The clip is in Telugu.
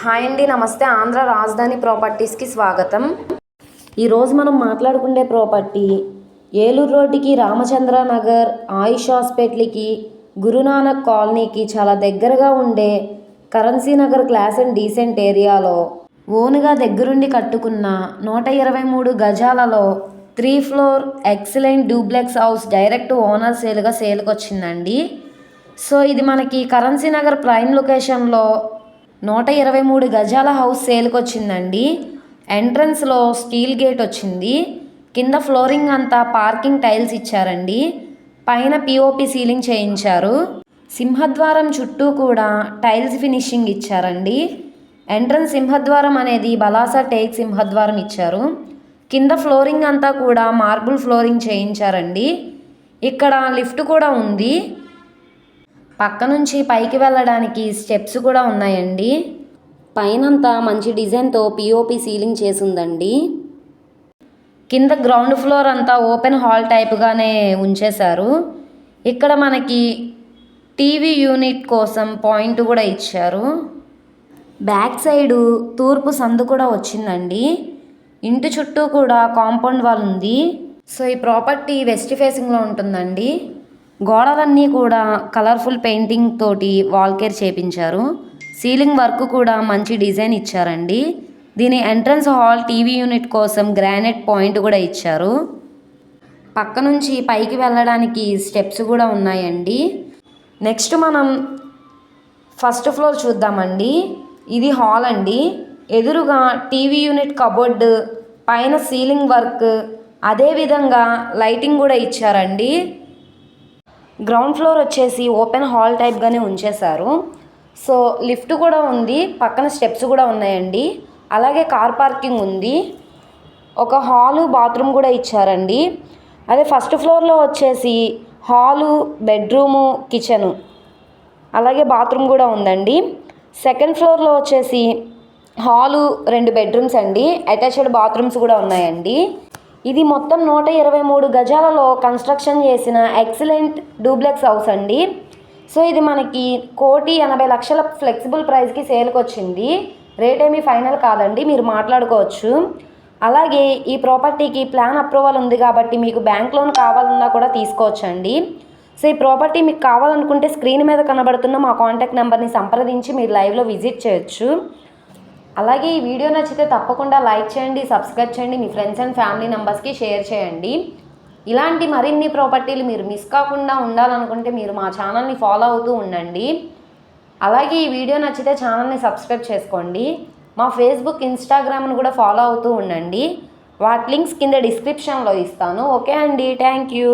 హాయ్ అండి నమస్తే. ఆంధ్ర రాజధాని ప్రాపర్టీస్కి స్వాగతం. ఈరోజు మనం మాట్లాడుకునే ప్రాపర్టీ ఏలూరు రోడ్డుకి రామచంద్ర నగర్ ఆయుష్ హాస్పిటల్కి గురునానక్ కాలనీకి చాలా దగ్గరగా ఉండే Currency Nagar class and decent ఏరియాలో ఓనుగా దగ్గరుండి కట్టుకున్న నూట ఇరవై మూడు గజాలలో three floor excellent duplex house direct owner సేల్గా సేల్కి వచ్చిందండి సో ఇది మనకి కరెన్సీ నగర్ ప్రైమ్ లొకేషన్లో నూట ఇరవై మూడు గజాల హౌస్ సేల్కి వచ్చిందండి ఎంట్రన్స్లో స్టీల్ గేట్ వచ్చింది. కింద ఫ్లోరింగ్ అంతా పార్కింగ్ టైల్స్ ఇచ్చారండి. పైన పిఓపి సీలింగ్ చేయించారు. సింహద్వారం చుట్టూ కూడా టైల్స్ ఫినిషింగ్ ఇచ్చారండి. ఎంట్రన్స్ సింహద్వారం అనేది బలాసా టేక్ సింహద్వారం ఇచ్చారు. కింద ఫ్లోరింగ్ అంతా కూడా మార్బుల్ ఫ్లోరింగ్ చేయించారండి. ఇక్కడ లిఫ్ట్ కూడా ఉంది. పక్క నుంచి పైకి వెళ్ళడానికి స్టెప్స్ కూడా ఉన్నాయండి. పైనంతా మంచి డిజైన్తో పిఓపి సీలింగ్ చేసిందండి. కింద గ్రౌండ్ ఫ్లోర్ అంతా ఓపెన్ హాల్ టైప్గానే ఉంచేశారు. ఇక్కడ మనకి టీవీ యూనిట్ కోసం పాయింట్ కూడా ఇచ్చారు. బ్యాక్ సైడు తూర్పు సందు కూడా వచ్చిందండి. ఇంటి చుట్టూ కూడా కాంపౌండ్ వాల్ ఉంది. సో ఈ ప్రాపర్టీ వెస్ట్ ఫేసింగ్లో ఉంటుందండి. గోడలన్నీ కూడా కలర్ఫుల్ పెయింటింగ్ తోటి వాల్ కేర్ చేపించారు. సీలింగ్ వర్క్ కూడా మంచి డిజైన్ ఇచ్చారండి. దీని ఎంట్రన్స్ హాల్ టీవీ యూనిట్ కోసం గ్రానైట్ పాయింట్ కూడా ఇచ్చారు. పక్క నుంచి పైకి వెళ్ళడానికి స్టెప్స్ కూడా ఉన్నాయండి. నెక్స్ట్ మనం ఫస్ట్ ఫ్లోర్ చూద్దామండి. ఇది హాల్ అండి. ఎదురుగా టీవీ యూనిట్ కబోర్డ్ పైన సీలింగ్ వర్క్ అదేవిధంగా లైటింగ్ కూడా ఇచ్చారండి. గ్రౌండ్ ఫ్లోర్ వచ్చేసి ఓపెన్ హాల్ టైప్గానే ఉంచేశారు. సో లిఫ్ట్ కూడా ఉంది పక్కన స్టెప్స్ కూడా ఉన్నాయండి. అలాగే కార్ పార్కింగ్ ఉంది. ఒక హాలు బాత్రూమ్ కూడా ఇచ్చారండి. అదే ఫస్ట్ ఫ్లోర్లో వచ్చేసి హాలు బెడ్రూము కిచెను. అలాగే బాత్రూమ్ కూడా ఉందండి. సెకండ్ ఫ్లోర్లో వచ్చేసి హాలు రెండు బెడ్రూమ్స్ అండి. అటాచ్డ్ బాత్రూమ్స్ కూడా ఉన్నాయండి. ఇది మొత్తం నూట ఇరవై మూడు గజాలలో కన్స్ట్రక్షన్ చేసిన ఎక్సలెంట్ డూప్లెక్స్ హౌస్ అండి. సో ఇది మనకి కోటి ఎనభై లక్షల ఫ్లెక్సిబుల్ ప్రైస్కి సేల్కి వచ్చింది రేట్ ఏమీ ఫైనల్ కాదండి మీరు మాట్లాడుకోవచ్చు. అలాగే ఈ ప్రాపర్టీకి ప్లాన్ అప్రూవల్ ఉంది కాబట్టి మీకు బ్యాంక్ లోన్ కావాలన్నా కూడా తీసుకోవచ్చండి. సో ఈ ప్రాపర్టీ మీకు కావాలనుకుంటే స్క్రీన్ మీద కనబడుతున్న మా కాంటాక్ట్ నెంబర్ని సంప్రదించి మీరు లైవ్లో విజిట్ చేయొచ్చు. అలాగే ఈ వీడియో నచ్చితే తప్పకుండా లైక్ చేయండి సబ్స్క్రైబ్ చేయండి మీ ఫ్రెండ్స్ అండ్ ఫ్యామిలీ మెంబర్స్కి షేర్ చేయండి. ఇలాంటి మరిన్ని ప్రాపర్టీలు మీరు మిస్ కాకుండా ఉండాలనుకుంటే మీరు మా ఛానల్ని ఫాలో అవుతూ ఉండండి. అలాగే ఈ వీడియో నచ్చితే ఛానల్ని సబ్స్క్రైబ్ చేసుకోండి. మా ఫేస్బుక్ ఇన్స్టాగ్రామ్ను కూడా ఫాలో అవుతూ ఉండండి. వాటి లింక్స్ కింద డిస్క్రిప్షన్లో ఇస్తాను. ఓకే అండి. Thank you.